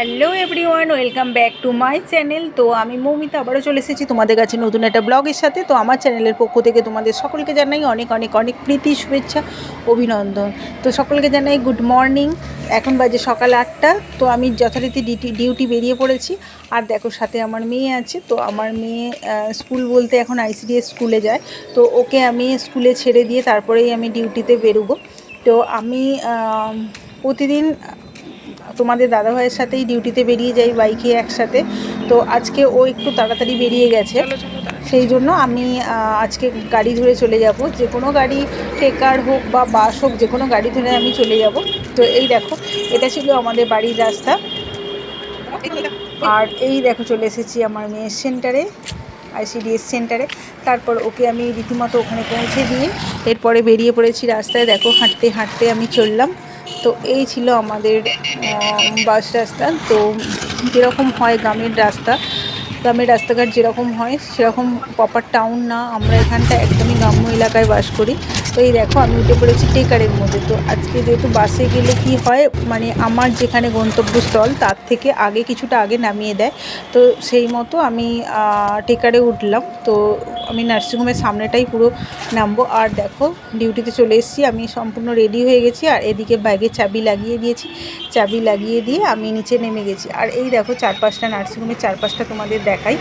Hello everyone welcome back to my channel তো আমি মৌমিতা আবারও চলে এসেছি তোমাদের কাছে নতুন একটা ব্লগের সাথে। তো আমার চ্যানেলের পক্ষ থেকে তোমাদের সকলকে জানাই অনেক অনেক অনেক প্রীতি, শুভেচ্ছা, অভিনন্দন। তো সকলকে জানাই গুড মর্নিং এখন বাজে সকাল আটটা। তো আমি যথারীতি ডিউটি ডিউটি বেরিয়ে পড়েছি। আর দেখো সাথে আমার মেয়ে আছে। তো আমার মেয়ে স্কুল বলতে এখন আইসিডিএস স্কুলে যায়। তো ওকে আমি স্কুলে ছেড়ে দিয়ে তারপরেই আমি ডিউটিতে বেরোবো। তো আমি প্রতিদিন তোমাদের দাদাভাইয়ের সাথেই ডিউটিতে বেরিয়ে যাই বাইকে একসাথে। তো আজকে ও একটু তাড়াতাড়ি বেরিয়ে গেছে। সেই জন্য আমি আজকে গাড়ি ধরে চলে যাব। যে কোনো গাড়ি টেকার হোক বা বাস হোক যে কোনো গাড়ি ধরে আমি চলে যাব। তো এই দেখো এটা ছিল আমাদের বাড়ির রাস্তা। আর এই দেখো চলে এসেছি আমার মেয়ের সেন্টারে আইসিডিএস সেন্টারে। তারপর ওকে আমি রীতিমতো ওখানে পৌঁছে দিয়ে এরপরে বেরিয়ে পড়েছি রাস্তায়। দেখো হাঁটতে হাঁটতে আমি চললাম। তো এই ছিল আমাদের বাস রাস্তা। তো যেরকম হয় গ্রামের রাস্তা গ্রামের রাস্তাঘাট যেরকম হয়, সেরকম প্রপার টাউন না। আমরা এখানটা একদমই গ্রাম্য এলাকায় বাস করি। তো এই দেখো, আমি উঠে পড়েছি টেকারের মধ্যে। তো আজকে যেহেতু বাসে গেলে কি হয় মানে আমার যেখানে গন্তব্যস্থল, তার থেকে আগে কিছুটা আগে নামিয়ে দেয়। তো সেই মতো আমি টেকারে উঠলাম। তো আমি নার্সিংহোমের সামনেটাই পুরো নামবো। আর দেখো, ডিউটিতে চলে এসেছি। আমি সম্পূর্ণ রেডি হয়ে গেছি। আর এদিকে ব্যাগে চাবি লাগিয়ে দিয়েছি। চাবি লাগিয়ে দিয়ে আমি নিচে নেমে গেছি। আর এই দেখো, চারপাশটা, নার্সিংহোমের চারপাশটা তোমাদের দেখাই।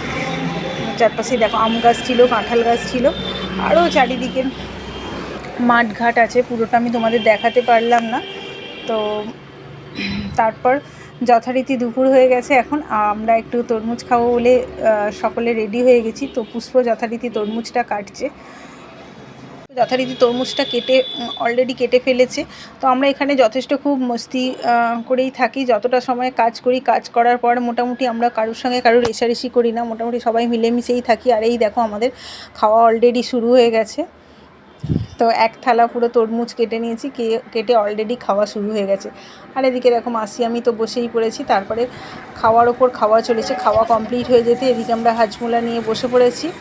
চারপাশে দেখো আম গাছ ছিল, কাঁঠাল গাছ ছিল আরও চারিদিকে মাঠ ঘাট আছে, পুরোটা আমি তোমাদের দেখাতে পারলাম না। তো তারপর যথারীতি দুপুর হয়ে গেছে, এখন আমরা একটু তরমুজ খাব বলে সকলে রেডি হয়ে গেছি। তো পুষ্প যথারীতি তরমুজটা কাটছে। যথারীতি তরমুজটা কেটে অলরেডি কেটে ফেলেছে। তো আমরা এখানে যথেষ্ট খুব মস্তি করেই থাকি। যতটা সময় কাজ করি, কাজ করার পর মোটামুটি আমরা কারোর সঙ্গে কারোর রেশারেশি করি না। মোটামুটি সবাই মিলেমিশেই থাকি। আর এই দেখো, আমাদের খাওয়া অলরেডি শুরু হয়ে গেছে। তো এক থালা পুরো তরমুজ কেটে নিয়েছি। কে- কেটে অলরেডি খাওয়া শুরু হয়ে গেছে। আর এদিকে দেখো, মাসি, আমি তো বসেই পড়েছি। তারপরে খাওয়ার ওপর খাওয়া চলেছে। খাওয়া কমপ্লিট হয়ে যেতে এদিকে আমরা হাজমোলা নিয়ে বসে পড়েছি।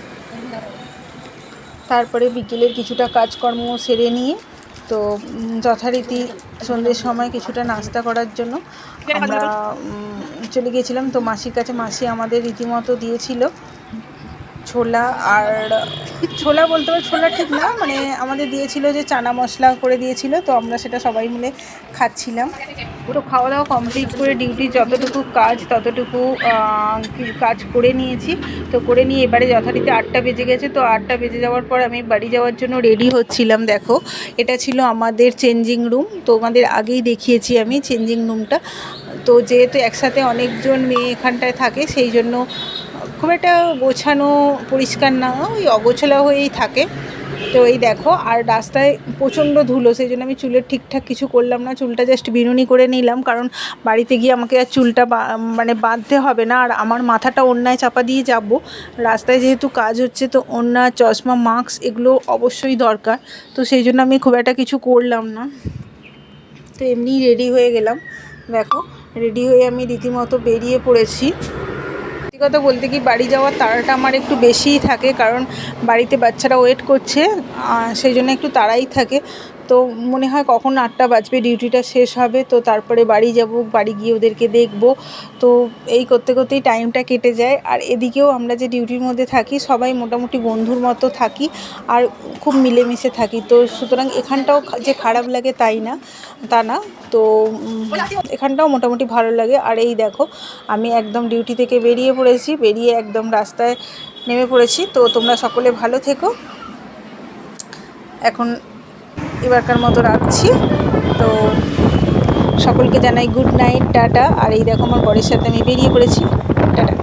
তারপরে বিকেলের কিছুটা কাজকর্ম সেরে নিয়ে, তো যথারীতি সন্ধ্যের সময় কিছুটা নাস্তা করার জন্য আমরা চলে গিয়েছিলাম। তো মাসির কাছে মাসি আমাদের রীতিমতো দিয়েছিল। ছোলা আর ছোলা বলতে পারো, ছোলা ঠিক না মানে আমাদের দিয়েছিল যে চানা মশলা করে দিয়েছিল, তো আমরা সেটা সবাই মিলে খাচ্ছিলাম। তো খাওয়া দাওয়া কমপ্লিট করে ডিউটি যতটুকু কাজ, ততটুকু কাজ করে নিয়েছি। তো করে নিয়ে এবারে যথারীতি আটটা বেজে গেছে, তো আটটা বেজে যাওয়ার পর আমি বাড়ি যাওয়ার জন্য রেডি হচ্ছিলাম, দেখো। এটা ছিল আমাদের চেঞ্জিং রুম তো আমাদের আগেই দেখিয়েছি আমি চেঞ্জিং রুমটা তো যেহেতু একসাথে অনেকজন মেয়ে এখানটায় থাকে, সেই জন্য খুব একটা গোছানো, পরিষ্কার না, ওই অগোছালো হয়েই থাকে। তো এই দেখো, আর রাস্তায় প্রচণ্ড ধুলো, সেই জন্য আমি চুলের ঠিকঠাক কিছু করলাম না। চুলটা জাস্ট বিনুনি করে নিলাম, কারণ বাড়িতে গিয়ে আমাকে আর চুলটা মানে বাঁধতে হবে না। আর আমার মাথাটা অন্যায় চাপা দিয়ে যাব। রাস্তায় যেহেতু কাজ হচ্ছে, তো অন্যা চশমা, মাস্ক এগুলো অবশ্যই দরকার। তো সেই জন্য আমি খুব একটা কিছু করলাম না। তো এমনি রেডি হয়ে গেলাম। দেখো রেডি হয়ে আমি রীতিমতো বেরিয়ে পড়েছি। কথা বলতে কি বাড়ি যাওয়ার তাড়াটা আমার একটু বেশিই থাকে, কারণ বাড়িতে বাচ্চারা ওয়েট করছে সেই জন্য একটু তাড়াই থাকে। তো মনে হয় কখন আটটা বাজবে, ডিউটিটা শেষ হবে, তো তারপরে বাড়ি যাব, বাড়ি গিয়ে ওদেরকে দেখব। তো এই করতে করতেই টাইমটা কেটে যায়। আর এদিকেও আমরা যে ডিউটির মধ্যে থাকি, সবাই মোটামুটি বন্ধুর মতো থাকি আর খুব মিলেমিশে থাকি। তো সুতরাং এখানটাও যে খারাপ লাগে তাই না, তা না। তো এখানটাও মোটামুটি ভালো লাগে। আর এই দেখো, আমি একদম ডিউটি থেকে বেরিয়ে পড়েছি, বেরিয়ে একদম রাস্তায় নেমে পড়েছি। তো তোমরা সকলে ভালো থেকো। এখন এবারকার মতো রাখছি। তো সকলকে জানাই গুড নাইট টাটা। আর এই দেখো আমার বরের সাথে আমি বেরিয়ে পড়েছি। টাটা।